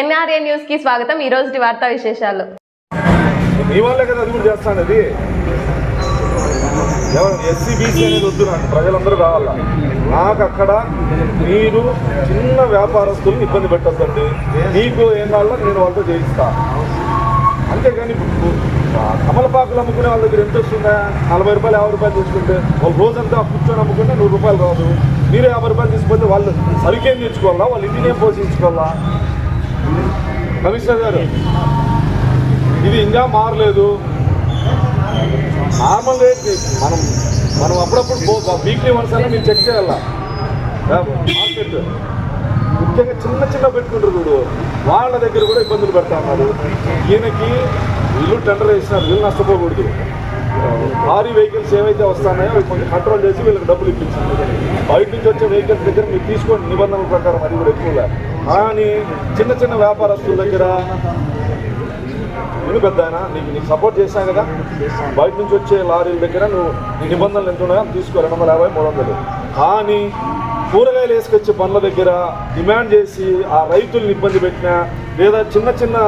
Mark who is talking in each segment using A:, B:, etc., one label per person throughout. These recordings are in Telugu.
A: ఎన్ఆర్ఏ న్యూస్కి స్వాగతం. ఈ రోజు వార్తా విశేషాలు.
B: మీ కదా ఎస్సీ బీసీ అనేది వద్దు నాకు ప్రజలందరూ కావాలా? నాకు అక్కడ మీరు చిన్న వ్యాపారస్తులను ఇబ్బంది పెట్టద్దండి. నీకు ఏం కావాలో నేను వాళ్ళతో చేయిస్తా. అంతేగాని ఇప్పుడు తమలపాకులు అమ్ముకునే వాళ్ళ దగ్గర ఎంత వస్తుందా నలభై రూపాయలు యాభై రూపాయలు తీసుకుంటే ఒక రోజంతా కూర్చొని అమ్ముకుంటే నూరు రూపాయలు రాదు మీరు యాభై రూపాయలు తీసుకుంటే వాళ్ళు సరికేం తెచ్చుకోవాలా? వాళ్ళు ఇంటినే పోషించుకోవాలా? కమిషనర్ గారు ఇది ఇంకా మారలేదు. నార్మల్ రేట్ మనం మనం అప్పుడప్పుడు వీక్లీ వన్స్ అనేది మీరు చెక్ చేయాలా? మార్కెట్. ముఖ్యంగా చిన్న చిన్న పెట్టుకుంటారు చూడు. వాళ్ళ దగ్గర కూడా ఇబ్బందులు పెడతా ఉన్నారు. ఈయనకి వీళ్ళు టెండర్ వేసినారు. వీళ్ళు నష్టపోకూడదు. భారీ వెహికల్స్ ఏవైతే వస్తున్నాయో అవి కొంచెం కంట్రోల్ చేసి వీళ్ళకి డబ్బులు ఇప్పించింది బయట నుంచి వచ్చే వెహికల్స్ దగ్గర మీరు తీసుకోండి నిబంధనల ప్రకారం అది కూడా ఎక్కువగా కానీ చిన్న చిన్న వ్యాపారస్తుల దగ్గర నేను పెద్ద ఆయన నీకు నీకు సపోర్ట్ చేశాను కదా? బయట నుంచి వచ్చే లారీల దగ్గర నువ్వు నీ నిబంధనలు ఎంత ఉన్నాయో తీసుకో. రెండు వందల యాభై మూడు వందలు. కానీ కూరగాయలు వేసుకొచ్చే పనుల దగ్గర డిమాండ్ చేసి ఆ రైతుల్ని ఇబ్బంది పెట్టినా లేదా చిన్న చిన్న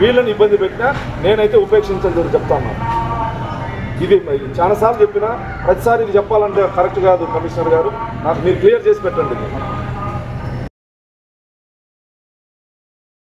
B: వీళ్ళని ఇబ్బంది పెట్టినా నేనైతే ఉపేక్షించని చెప్తాను ఇది చాలాసార్లు చెప్పినా ప్రతిసారి ఇది చెప్పాలంటే కరెక్ట్ కాదు కమిషనర్ గారు. నాకు మీరు క్లియర్ చేసి పెట్టండి.